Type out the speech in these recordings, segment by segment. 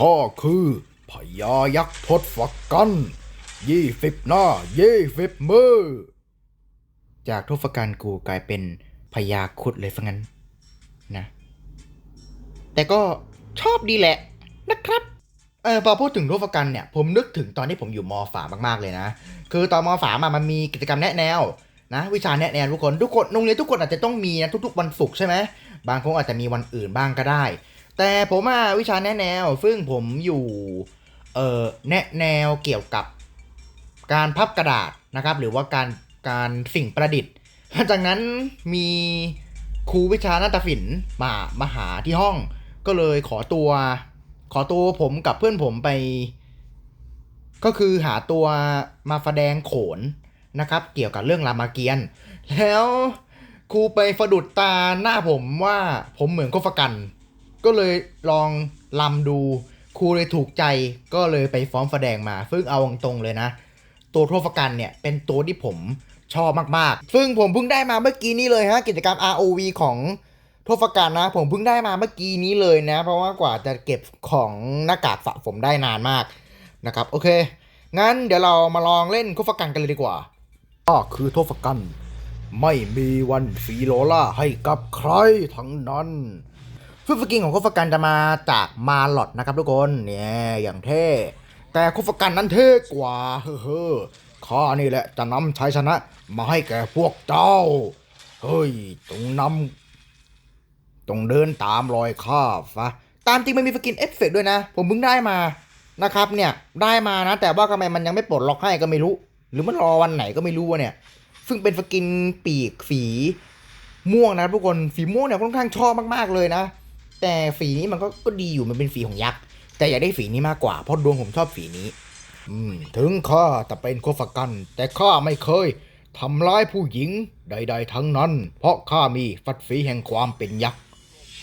ข้าคือพญายักษ์ทศฝักกันยี่สิบหน้ายี่สิบมือ จากทศกัณฐ์กูกลายเป็นพญาคุดเลยซะงั้นนะ แต่ก็ชอบดีแหละนะครับเออพอพูดถึงทศกัณฐ์เนี่ย ผมนึกถึงตอนที่ผมอยู่มฝามากๆเลยนะ คือตอนมฝามามันมีกิจกรรมแนะแนวนะวิชาแนะแนวทุกคนทุกคนโรงเรียนทุกคนอาจจะต้องมีนะทุกๆวันศุกร์ใช่ไหมบางคนอาจจะมีวันอื่นบ้างก็ได้ แต่ผมอะวิชาแนะแนว ซึ่งผมอยู่เอ่อแนะแนวเกี่ยวกับการพับกระดาษนะครับ หรือว่าการการสิ่งประดิษฐ์จากนั้นมีครูวิชานาฏศิลป์มามาหาที่ห้อง ก็เลยขอตัว ขอตัวผมกับเพื่อนผมไป ก็คือหาตัวมาแสดงโขนนะครับ เกี่ยวกับเรื่องรามเกียรติ์แล้วครูไปสะดุดตาหน้าผมว่าผมเหมือนโคฟกัน ก็เลยลองลำดูครูเลยถูกใจก็เลยไปฟ้อมแสดงมาซึ่งเอาตรงๆเลยนะ ตัวโทฟกันเนี่ยเป็นตัวที่ผมชอบมากๆ ซึ่งผมเพิ่งได้มาเมื่อกี้นี้เลยฮะกิจกรรม ROV ของโทฟกันนะ ผมเพิ่งได้มาเมื่อกี้นี้เลยนะ เพราะว่ากว่าจะเก็บของหน้ากากสะผมได้นานมากนะครับโอเค งั้นเดี๋ยวเรามาลองเล่นโทฟกันกันเลยดีกว่าข้าคือโทษกัน ไม่มีวันฟีโลล่าให้กับใครทั้งนั้น ฟูฟกิงของโคฟกันจะมาจากมาลอดนะครับทุกคนเนี่ยอย่างเท่ แต่คุฟกันนั้นเท่กว่าเฮ้อๆข้านี่แหละจะนำชัยชนะ มาให้แก่พวกเจ้า เฮ้ยจงนำจงเดินตามรอยข้าฟะตามจริงมันมีสกินเอฟเฟกต์ด้วยนะ ผมเพิ่งได้มานะครับเนี่ยได้มานะ แต่ว่าทำไมมันยังไม่ปลดล็อกให้ก็ไม่รู้ หรือมันรอวันไหนก็ไม่รู้วะเนี่ย ซึ่งเป็นสกินปีกสีม่วงนะทุกคนสีม่วงเนี่ยค่อนข้างชอบมากๆเลยนะ แต่สีนี้มันก็ก็ดีอยู่มันเป็นสีของยักษ์แต่อยากได้สีนี้มากกว่าเพราะดวงผมชอบสีนี้ อืม ถึงข้าจะเป็นโคฟกัน แต่ข้าไม่เคยทำร้ายผู้หญิงใด ๆ ทั้งนั้น เพราะข้ามีฟัดฝีแห่งความเป็นยักษ์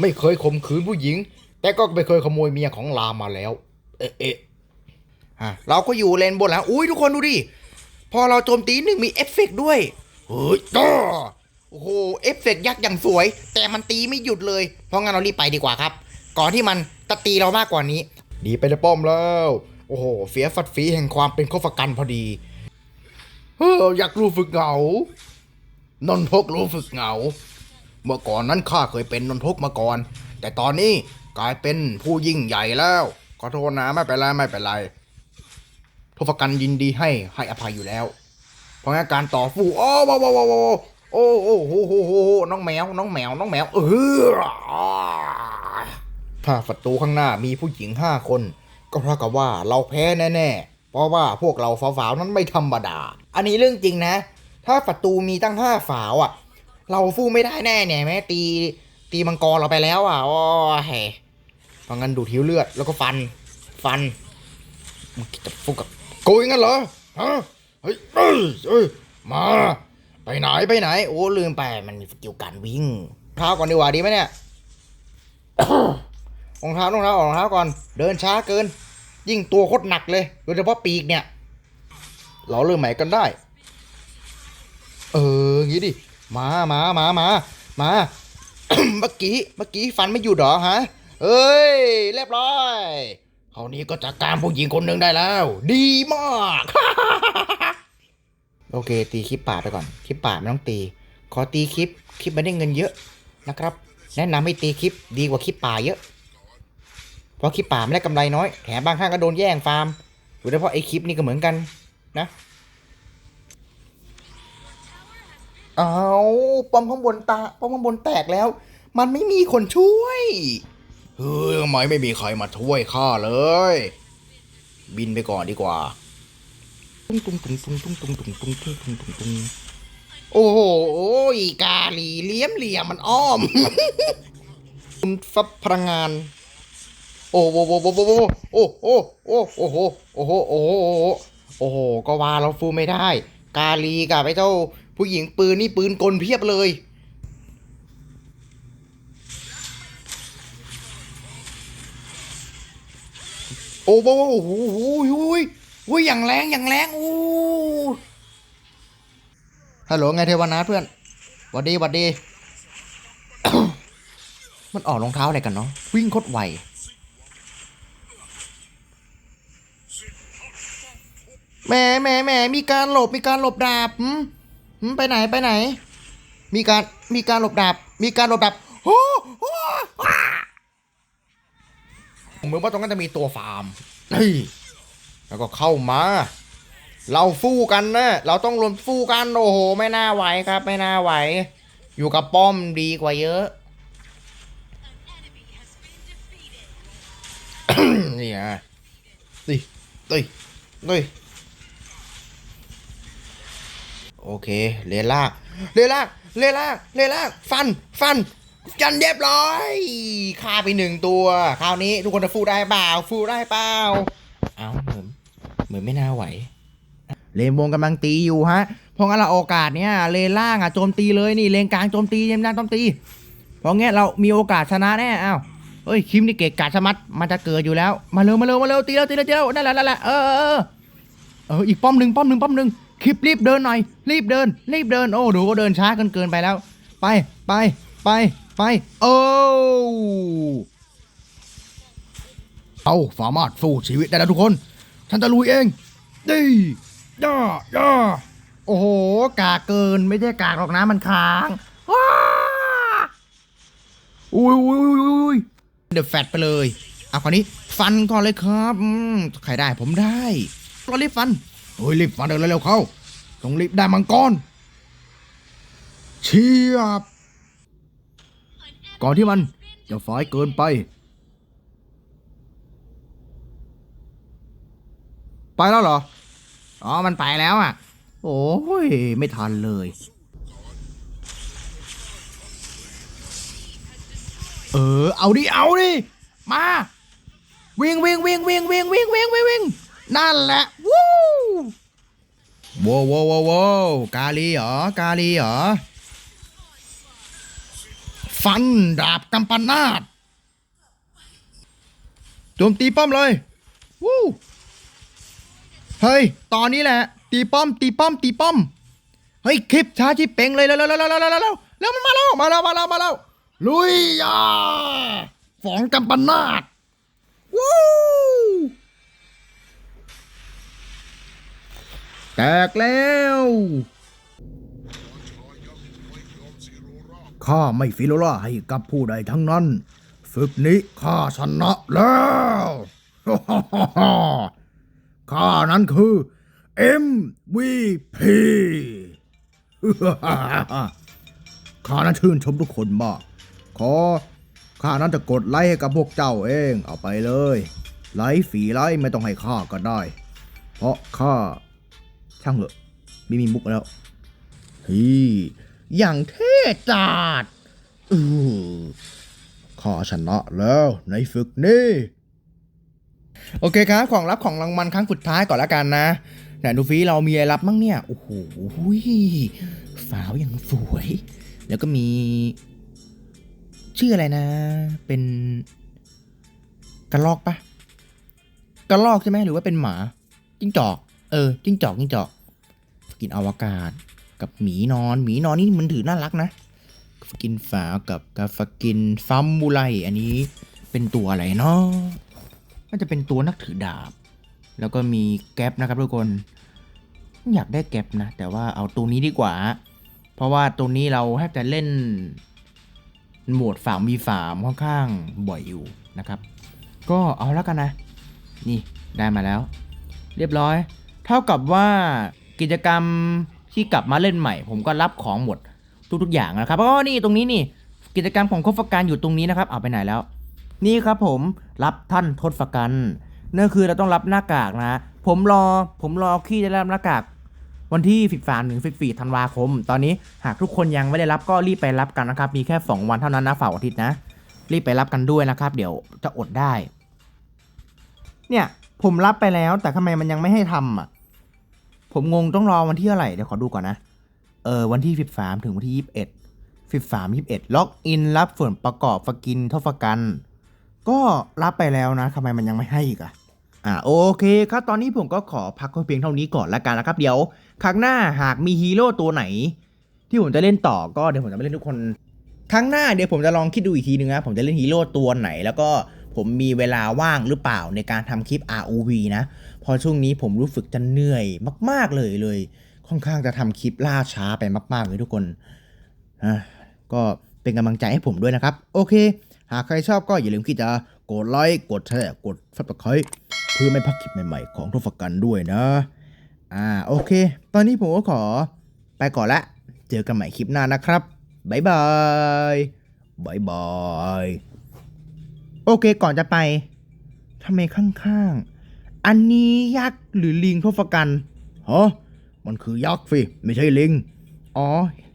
ไม่เคยข่มขืนผู้หญิง แต่ก็ไม่เคยขโมยเมียของลามาแล้ว เอ๊ะเอ๊ะอะเราก็อยู่เลนบนแล้ว อุ้ยทุกคนดูดิ พอเราโจมตีหนึ่งมีเอฟเฟกต์ด้วย เฮ้ยต้า เอฟเฟกยักษ์อย่างสวย แต่มันตีไม่หยุดเลย เพราะงั้นเรารีบไปดีกว่าครับ ก่อนที่มันจะตีเรามากกว่านี้ดีไปในป้อมแล้ว โอ้โหเสียฟัดฝีแห่งความเป็นโคฟกันพอดีเฮ้ออยากรู้ฝึกเหงานนทกรู้ฝึกเหงา เมื่อก่อนนั้นข้าเคยเป็นนนทกมาก่อน แต่ตอนนี้กลายเป็นผู้ยิ่งใหญ่แล้วขอโทษนะไม่เป็นไรไม่เป็นไรทศกัณฐ์ยินดีให้ให้อภัยอยู่แล้ว เพราะงั้นการต่อสู้โอ้ว้โว้โว้โว้ โอ้โหโหโหโหน้องแมว น้องแมว น้องแมว เออถ้าศัตรูข้างหน้ามีผู้หญิงห้าคน ก็เท่ากับว่าเราแพ้แน่ๆ เพราะว่าพวกเราสาวๆนั้นไม่ธรรมดา อันนี้เรื่องจริงนะ ถ้าศัตรูมีตั้งห้าฝาวอะ เราฟูไม่ได้แน่เนี่ยแม้ตีตีมังกรเราไปแล้วอะโอ้ยเพราะงั้นดูดหิวเลือดแล้วก็ฟัน ฟันมันจะฟูกับโกยงั้นเหรอฮะเฮ้ยเอ้ยเอ้ยมา ไปไหนไปไหน โอ้ลืมไปมันมีสกิลการวิ่งเท้าก่อนดีกว่าดีไหมเนี่ยรองเท้ารองเท้าออกรองเท้าก่อน เดินช้าเกิน ยิ่งตัวโคตรหนักเลยโดยเฉพาะปีกเนี่ยเราเริ่มใหม่กันได้ เอองี้ดิมามามามามาเมื่อกี้เมื่อกี้ฟันไม่หยุดเหรอฮะเอ้ยเรียบร้อยคราวนี้ก็จัดการผู้หญิงคนหนึ่งได้แล้ว ดีมาก โอเค ตีคลิปป่าไปก่อน คลิปป่าไม่ต้องตี ขอตีคลิป คลิปไม่ได้เงินเยอะนะครับ แนะนำให้ตีคลิปดีกว่าคลิปป่าเยอะ เพราะคลิปป่าไม่ได้กำไรน้อย แถมบางครั้งก็โดนแย่งฟาร์มโดยเฉพาะไอ้คลิปนี่ก็เหมือนกันนะเอาป้อมข้างบนตาป้อมข้างบนแตกแล้ว มันไม่มีคนช่วย เฮ้ยทำไมไม่มีใครมาช่วยข้าเลย บินไปก่อนดีกว่า ตุ้งตุ้งตุ้งตุ้งตุ้งตุ้งตุ้งตุ้งตุ้งตุ้งตุ้งตุ้งโอ้โหกาหลีเลี้ยมเหลี่ยมมันอ้อมคุณฟับพลังงาน โอ้โหโอ้โหโอ้โหโอ้โหโอ้โหโอ้โหโอ้โหโอ้โหก็ว่าเราฟูไม่ได้ กาลีกับไอ้เจ้า ผู้หญิงปืนนี่ปืนกลเพียบเลยโอ้โหโอ้โหโอ้โห อุ้ยอย่างแรงอย่างแรงอู้ฮัลโหลไงเทวนาเพื่อนวัดดีวัดดี มันออกรองเท้าอะไรกันเนาะวิ่งโคตรไวแหมแหมแหมมีการหลบมีการหลบดาบไปไหนไปไหน มีการมีการหลบดาบ มีการหลบดาบโอ้โหผมเหมือนว่าตรงนั้นจะมีตัวฟาร์มเฮ้ย แล้วก็เข้ามา เราฟู่กันนะ เราต้องรวมฟู่กันโอ้โห ไม่น่าไหวครับ ไม่น่าไหว อยู่กับป้อมดีกว่าเยอะนี่ไงดิดิดิโอเค เลลาก เลลาก เลลาก เลลาก ฟัน ฟันกันเรียบร้อย ฆ่าไปหนึ่งตัว คราวนี้ทุกคนจะฟูได้เปล่า ฟูได้เปล่า เหมือนไม่น่าไหว เลนวงกำลังตีอยู่ฮะ เพราะงั้นเราโอกาสเนี้ยเลนล่างอะโจมตีเลยนี่เลนกลางโจมตีเลนล่างโจมตี เพราะงั้นเรามีโอกาสชนะแน่อ้าวเฮ้ยคิมนี่เกะกาชมัดมันจะเกิดอยู่แล้ว มาเร็วมาเร็วมาเร็วตีแล้วตีแล้วตีแล้วนั่นแหละนั่นแหละเออเออเออเอออีกป้อมหนึ่งป้อมหนึ่งป้อมหนึ่งคลิปรีบเดินหน่อย รีบเดิน รีบเดินโอ้ดูก็เดินช้าเกินเกินไปแล้ว ไปไปไปไปโอ้เอาสามารถสู้ชีวิตได้แล้วทุกคน ฉันจะลุยเองดีย่าย่าโอ้โห กากเกินไม่ใช่กากหรอกนะมันค้างว้าอุ้ยอุ้ยอุ้ยอุ้ยเดอะแฟตไปเลยเอาคราวนี้ฟันก่อนเลยครับอืมใครได้ผมได้ก็รีบฟันเฮ้ยรีบฟันเดินเร็วๆเข้าต้องรีบได้มังกรเชียบก่อนที่มันจะฝ่ายเกินไป ไปแล้วเหรอ อ๋อ มันไปแล้วอะ โอ้ย ไม่ทันเลย เออ เอาดิ เอาดิ มา วิ่งวิ่งวิ่งวิ่งวิ่งวิ่งวิ่งวิ่งวิ่งนั่นแหละ วู้ว้าวว้าวว้าวว้าวกาลีเหรอ กาลีเหรอ ฟันดาบกำปนาตโจมตีป้อมเลย วู้ เฮ้ย ตอนนี้แหละ ตีป้อม ตีป้อม ตีป้อม เฮ้ย คลิปช้าชิปเป่งเลยแล้วแล้วแล้วแล้วแล้วแล้วแล้วมันมาแล้ว มาแล้ว มาแล้ว มาแล้ว ลุยยาฝองกำปนาตวู้แตกแล้วข้าไม่ฟิโลล่าให้กับผู้ใดทั้งนั้น ฝึกนี้ข้าชนะแล้ว ข้านั้นคือ MVP ข้านั้นชื่นชมทุกคนมาก ขอข้านั้นจะกดไลค์ให้กับพวกเจ้าเอง เอาไปเลย ไลค์ฝีไลค์ไม่ต้องให้ข้าก็ได้ เพราะข้าช่างเหอะไม่มีมุกแล้วฮีอย่างเท่จัดอือข้าชนะแล้วในฝึกนี้ โอเคครับ ของรับของรางวัลครั้งสุดท้ายก่อนละกันนะแต่ดูฟีเรามีอะไรรับมั่งเนี่ย โอ้โหฝาวอย่างสวย แล้วก็มี ชื่ออะไรนะ เป็น กระลอกปะกระลอกใช่ไหมหรือว่าเป็นหมา จิ้งจอก เออ จิ้งจอก จิ้งจอก กินอวกาศ กับหมีนอน หมีนอนนี่มันถือน่ารักนะ กินฝากับกาฟกินฟัมมูไลอันนี้เป็นตัวอะไรเนาะ น่าจะเป็นตัวนักถือดาบ แล้วก็มีแก๊ปนะครับทุกคนอยากได้แก๊ปนะ แต่ว่าเอาตัวนี้ดีกว่า เพราะว่าตัวนี้เราแทบจะเล่นโหมดฝามมีฝามค่อนข้างบ่อยอยู่นะครับ ก็เอาแล้วกันนะ นี่ได้มาแล้ว เรียบร้อย เท่ากับว่ากิจกรรมที่กลับมาเล่นใหม่ ผมก็รับของหมดทุกๆอย่างนะครับเพราะว่านี่ตรงนี้นี่ กิจกรรมของคบฟการอยู่ตรงนี้นะครับ เอาไปไหนแล้ว นี่ครับผมรับท่านทศกัณฐ์นั่นคือเราต้องรับหน้ากากนะ ผมรอผมรอขี้จะได้รับหน้ากากวันที่สิบสามถึงสิบสี่ธันวาคม ตอนนี้หากทุกคนยังไม่ได้รับก็รีบไปรับกันนะครับ มีแค่สองวันเท่านั้นนะเสาร์อาทิตย์นะ รีบไปรับกันด้วยนะครับ เดี๋ยวจะอดได้ เนี่ยผมรับไปแล้วแต่ทำไมมันยังไม่ให้ทำอะ ผมงงต้องรอวันที่เท่าไหร่เดี๋ยวขอดูก่อนนะ เออวันที่สิบสามถึงวันที่ยี่สิบเอ็ดสิบสามยี่สิบเอ็ดล็อกอินรับส่วนประกอบฟกินทศกัณฐ์ ก็รับไปแล้วนะทำไมมันยังไม่ให้อีกอะอ่าโอเคครับตอนนี้ผมก็ขอพักเพียงเท่านี้ก่อนละกันนะครับ เดี๋ยวครั้งหน้าหากมีฮีโร่ตัวไหน ที่ผมจะเล่นต่อก็เดี๋ยวผมจะไม่เล่นทุกคนครั้งหน้าเดี๋ยวผมจะลองคิดดูอีกทีนึงนะผมจะเล่นฮีโร่ตัวไหน แล้วก็ผมมีเวลาว่างหรือเปล่าในการทำคลิป ROV นะเพอช่วงนี้ผมรู้สึกจะเหนื่อยมาก ๆเลยเลย ค่อนข้างจะทำคลิปล่าช้าไปมาก ๆ เลยทุกคนอะก็เป็นกำลังใจให้ผมด้วยนะครับ โอเค หากใครชอบก็อย่าลืมที่จะกดไลค์กดแชร์กด subscribe เพื่อไม่พลาดคลิปใหม่ๆ ของทศกัณฐ์ด้วยนะอ่าโอเค ตอนนี้ผมก็ขอไปก่อนละ เจอกันใหม่คลิปหน้านะครับบายบายบายบายโอเคก่อนจะไปทำไมข้างๆ อันนี้ยักษ์หรือลิงทศกัณฐ์ฮะมันคือยักษ์ฟิไม่ใช่ลิง อ๋อ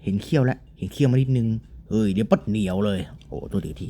เห็นเขี้ยวแล้ว เห็นเขี้ยวมานิดนึง เฮ้ย เดี๋ยวปัดเหนียวเลย โอ้ตัวดีที